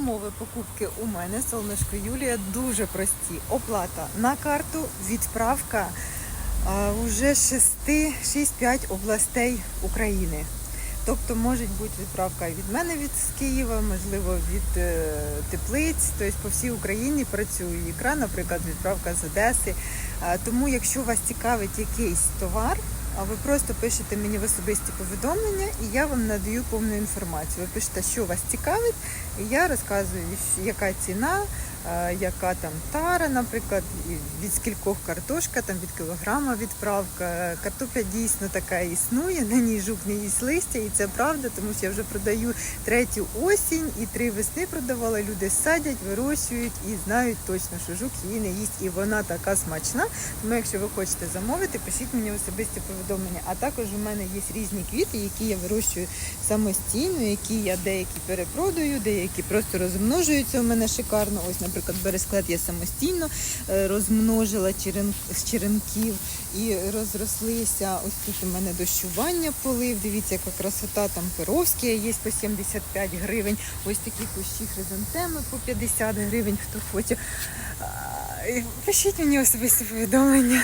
Умови покупки у мене, солнышко Юлія, дуже прості. Оплата на карту, відправка а, уже 6-5 областей України. Тобто може бути відправка від мене від Києва, можливо, від е, теплиць. Тобто по всій Україні працює ікра, наприклад, відправка з Одеси. А, тому, якщо вас цікавить якийсь товар, а ви просто пишете мені в особисті повідомлення, і я вам надаю повну інформацію. Ви пишете, що вас цікавить, і я розказую, яка ціна, е, яка там тара, наприклад, від скількох картошка, там від кілограма відправка. Картопля дійсно така існує, на ній жук не їсть листя, і це правда, тому що я вже продаю третю осінь і три весни продавала. Люди садять, вирощують і знають точно, що жук її не їсть, і вона така смачна. Тому, якщо ви хочете замовити, пишіть мені в особисті повідомлення. А також у мене є різні квіти, які я вирощую самостійно, які я деякі перепродаю, деякі просто розмножуються у мене шикарно. Ось, наприклад, бересклет я самостійно е, розмножила з черенків і розрослися. Ось тут у мене дощування полив. Дивіться, яка красота там перовські є по 75 гривень. Ось такі кущі хризантеми по 50 гривень, хто хоче. Пишіть мені особисті повідомлення.